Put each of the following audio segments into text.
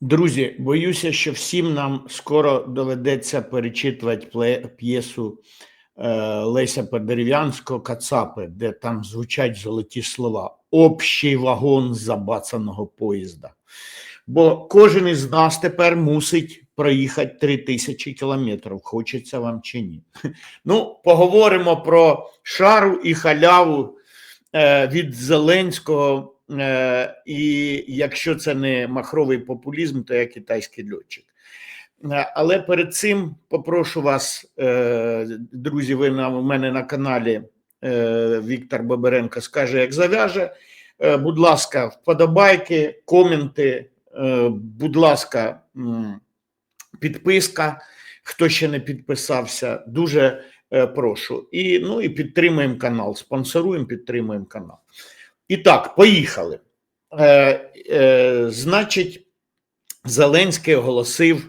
Друзі, боюся, що всім нам скоро доведеться перечитувати п'єсу е, Леся Подерев'янського Кацапи, де там звучать золоті слова: Общий вагон забацаного поїзда. Бо кожен із нас тепер мусить проїхати три тисячі кілометрів, хочеться вам чи ні. Ну, поговоримо про шару і халяву е, від Зеленського. Е, і якщо це не махровий популізм, то я китайський льотчик. Е, Але перед цим попрошу вас, е, друзі, ви на у мене на каналі Віктор Бабаренко скаже, як зав'яже. Будь ласка, вподобайки, коменти, будь ласка, підписка. Хто ще не підписався, дуже прошу. І ну і підтримуємо канал, спонсоруємо, підтримуємо канал. І так, поїхали. Е, е, значить, Зеленський оголосив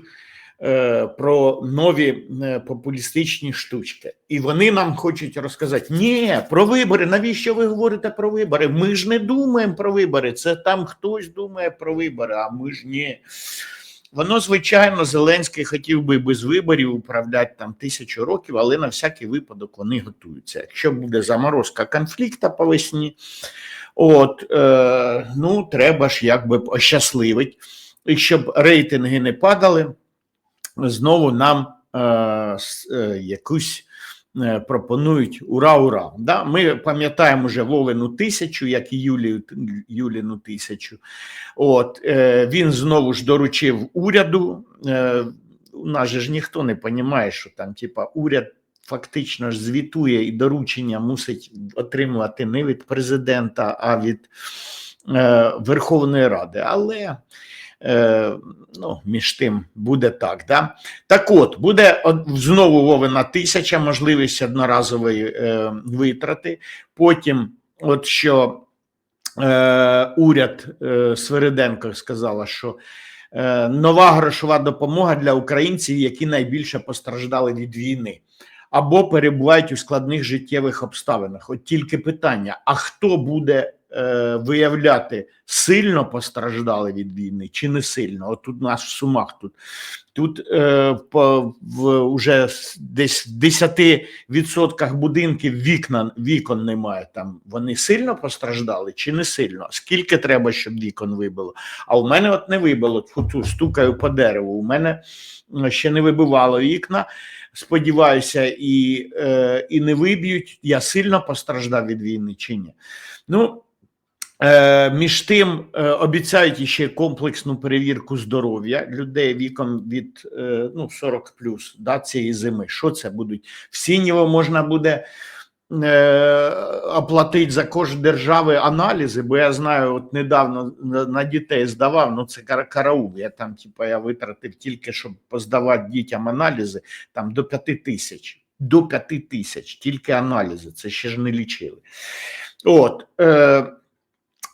е, про нові е, популістичні штучки. І вони нам хочуть розказати: ні, про вибори. Навіщо ви говорите про вибори? Ми ж не думаємо про вибори. Це там хтось думає про вибори, а ми ж ні. Воно, звичайно, Зеленський хотів би без виборів управляти там тисячу років, але на всякий випадок вони готуються. Якщо буде заморозка конфлікту по весні, от е, ну треба ж якби ощасливить, і щоб рейтинги не падали, знову нам е, е, якусь е, пропонують ура, ура. Да? Ми пам'ятаємо вже Вовину тисячу, як і Юлію, Юліну тисячу. От е, він знову ж доручив уряду. Е, у нас же ж ніхто не розуміє, що там, типа, уряд фактично ж звітує і доручення мусить отримувати не від президента, а від е, Верховної Ради. Але е, ну, між тим буде так. Да? Так от, буде знову Вовина тисяча, можливість одноразової е, витрати. Потім, от що е, уряд е, Свириденко сказала, що е, нова грошова допомога для українців, які найбільше постраждали від війни. Або перебувають у складних життєвих обставинах. От тільки питання: а хто буде е, виявляти, сильно постраждали від війни чи не сильно? От тут нас Сумах тут. Тут е, по, в, уже десь в 10% будинків вікна, вікон немає. Там вони сильно постраждали чи не сильно? Скільки треба, щоб вікон вибило? А у мене от не вибило. Тьфу-тьфу, стукаю по дереву. У мене ще не вибивало вікна. Сподіваюся, і, е, і не виб'ють. Я сильно постраждав від війни чи ні? Ну, між тим е, обіцяють ще комплексну перевірку здоров'я людей віком від е, ну, 40 плюс да, цієї зими. Що це будуть? В Сінєво можна буде е, оплатити за кошт держави аналізи, бо я знаю, от недавно на, дітей здавав, ну це кара- караул. Я там, типа, я витратив тільки, щоб поздавати дітям аналізи, там до 5 тисяч. До 5 тисяч, тільки аналізи, це ще ж не лічили. От, е,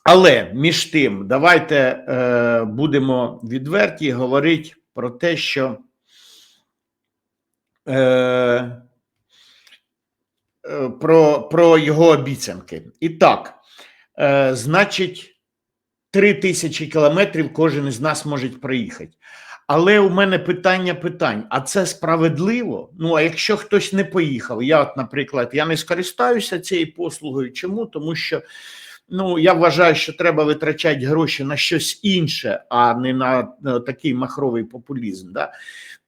але між тим, давайте е, будемо відверті говорити про те, що е, е, про, про його обіцянки. І так, е, значить, три тисячі кілометрів кожен із нас може проїхати. Але у мене питання питань: а це справедливо? Ну, а якщо хтось не поїхав, я, от, наприклад, я не скористаюся цією послугою. Чому? Тому що ну, я вважаю, що треба витрачати гроші на щось інше, а не на, такий махровий популізм. Да?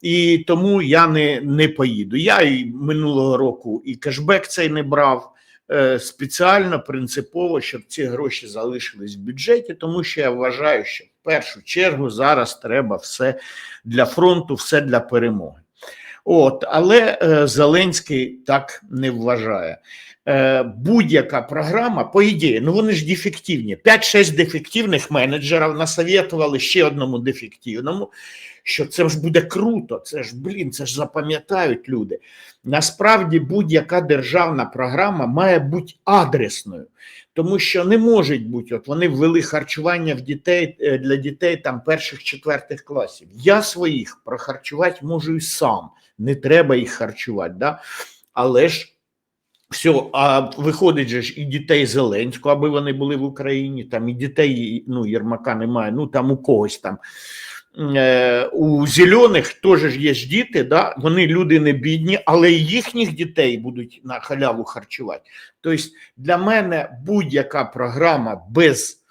І тому я не, не поїду. Я і минулого року і кешбек цей не брав. е, Спеціально принципово, щоб ці гроші залишились в бюджеті, тому що я вважаю, що в першу чергу зараз треба все для фронту, все для перемоги. От, але е, Зеленський так не вважає. Е, будь-яка програма, по ідеї, ну вони ж дефективні. 5-6 дефективних менеджерів насовітували ще одному дефективному, що це ж буде круто, це ж, блін, це ж запам'ятають люди. Насправді будь-яка державна програма має бути адресною, тому що не може бути, от вони ввели харчування в дітей е, для дітей там перших четвертих класів. Я своїх прохарчувати можу і сам, не треба їх харчувати. Да? Але ж все, а виходить же ж і дітей Зеленського, аби вони були в Україні, там і дітей, ну, Єрмака немає, ну там у когось там у зелених теж є діти, да? вони люди не бідні, але їхніх дітей будуть на халяву харчувати. Тобто для мене будь-яка програма без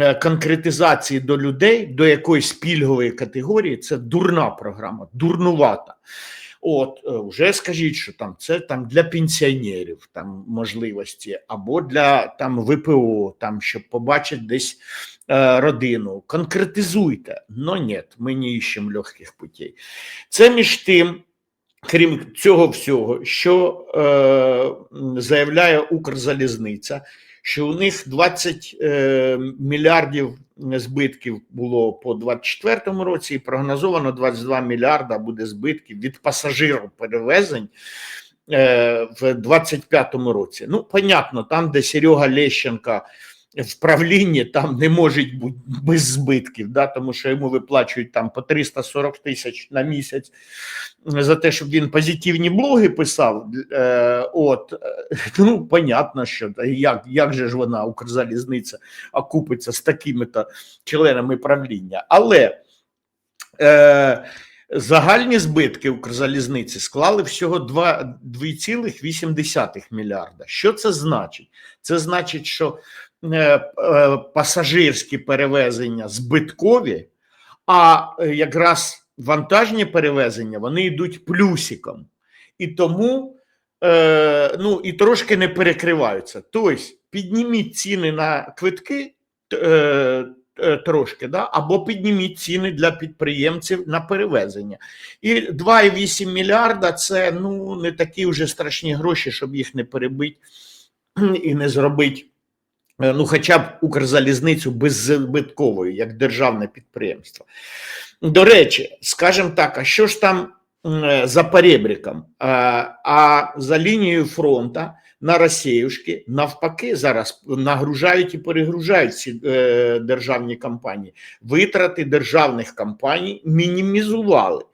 е, конкретизації до людей, до якоїсь пільгової категорії, це дурна програма, дурнувата. От, е, вже скажіть, що там це там для пенсіонерів там можливості, або для там ВПО, там щоб побачити десь е, родину. Конкретизуйте. Но ні, ми не іщемо легких путей. Це між тим, крім цього всього, що е, заявляє Укрзалізниця, що у них 20 е, мільярдів збитків було по 24 році, і прогнозовано 22 мільярда буде збитків від пасажирів перевезень е, в 25 році. Ну, понятно, там, де Серега Лещенка в правлінні, там не може бути без збитків, да, тому що йому виплачують там по 340 тисяч на місяць за те, щоб він позитивні блоги писав. Е, от, е, ну, понятно, що як, як же ж вона, Укрзалізниця, окупиться з такими-то членами правління. Але е, загальні збитки Укрзалізниці склали всього 2,8 мільярда. Що це значить? Це значить, що е, е, пасажирські перевезення збиткові, а е, якраз вантажні перевезення вони йдуть плюсиком. І тому ну, і трошки не перекриваються. Тобто підніміть ціни на квитки трошки, да? або підніміть ціни для підприємців на перевезення. І 2,8 мільярда це ну, не такі вже страшні гроші, щоб їх не перебити і не зробити. е, Ну, хоча б Укрзалізницю беззбитковою, як державне підприємство. До речі, скажімо так, а що ж там е, за перебріком? А, а за лінією фронту на Росіюшки навпаки зараз нагружають і перегружають ці е, державні компанії. Витрати державних компаній мінімізували.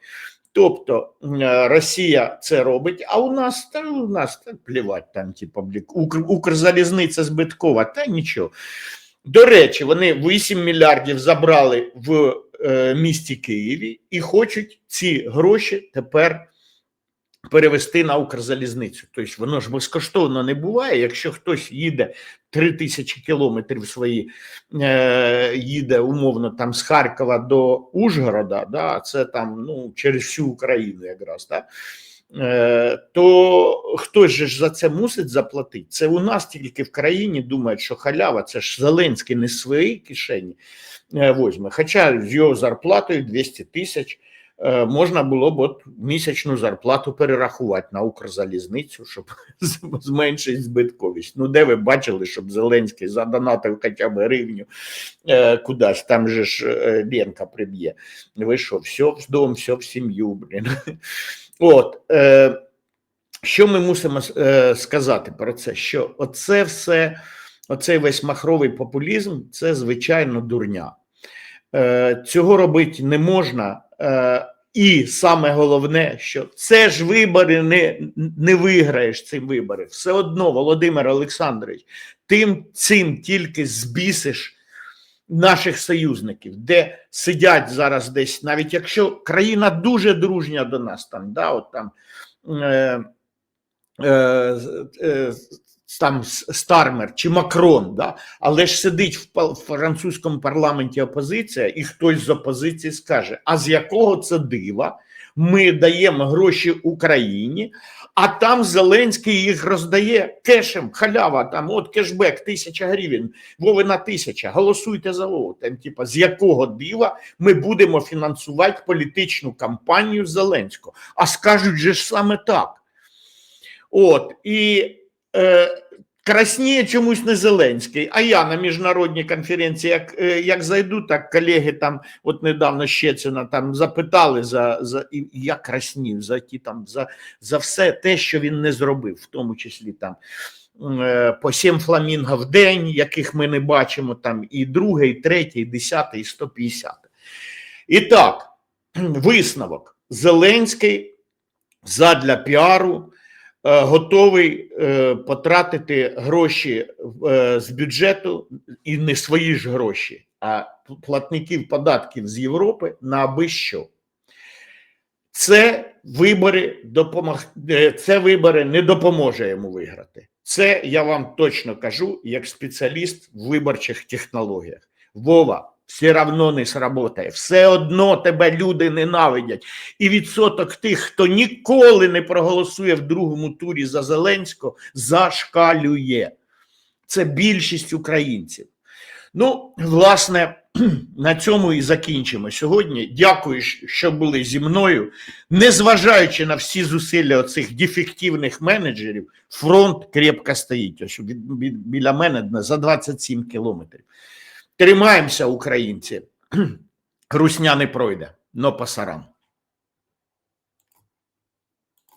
Тобто е, Росія це робить, а у нас та у нас та плівать там, типу, блік, Укр, Укрзалізниця збиткова, та нічого. До речі, вони 8 мільярдів забрали в місті Києві і хочуть ці гроші тепер перевести на Укрзалізницю. Тобто воно ж безкоштовно не буває. Якщо хтось їде 3 тисячі кілометрів свої, е, їде умовно там з Харкова до Ужгорода, да, це там ну, через всю Україну якраз. Да, е, то хтось же ж за це мусить заплатити. Це у нас тільки в країні думають, що халява, це ж Зеленський не з кишені е, возьме. Хоча з його зарплатою 200 тисяч е, можна було б от місячну зарплату перерахувати на Укрзалізницю, щоб зменшити збитковість. Ну, де ви бачили, щоб Зеленський задонатив хоча б гривню е, кудись, там же ж е, Ленка приб'є. Ви що, все в дом, все в сім'ю, блін. От, е, що ми мусимо е, сказати про це? Що оце все, оцей весь махровий популізм це звичайно дурня. Е, цього робити не можна. Е, і саме головне, що це ж вибори не, не виграєш ці вибори. Все одно, Володимир Олександрович, тим цим тільки збісиш наших союзників, де сидять зараз десь, навіть якщо країна дуже дружня до нас, там, да, от там, е, е, е, там Стармер чи Макрон, да, але ж сидить в, французькому парламенті опозиція, і хтось з опозиції скаже: а з якого це дива ми даємо гроші Україні, а там Зеленський їх роздає кешем, халява, там от кешбек, тисяча гривень, Вовина тисяча, голосуйте за Вову. Типа, з якого дива ми будемо фінансувати політичну кампанію Зеленського? А скажуть же ж саме так. От, і е, красніє чомусь не Зеленський, а я на міжнародній конференції, як, е, як зайду, так колеги там, от недавно Щецина там запитали за, за і я краснів за ті там за, за все те, що він не зробив, в тому числі там е, по сім фламінго в день, яких ми не бачимо, там і друге, і третє, і десяте, і 150. І так, висновок. Зеленський задля піару готовий е, потратити гроші е, з бюджету і не свої ж гроші, а платників податків з Європи на аби що. Це вибори допомог... е, це вибори не допоможе йому виграти. Це я вам точно кажу, як спеціаліст в виборчих технологіях. Вова, все одно не сработає. Все одно тебе люди ненавидять. І відсоток тих, хто ніколи не проголосує в другому турі за Зеленського, зашкалює. Це більшість українців. Ну, власне, на цьому і закінчимо сьогодні. Дякую, що були зі мною. Незважаючи на всі зусилля оцих дефективних менеджерів, фронт крепко стоїть. Ось від- біля мене за 27 кілометрів. Тримаємося, українці. Русня не пройде, но пасарам.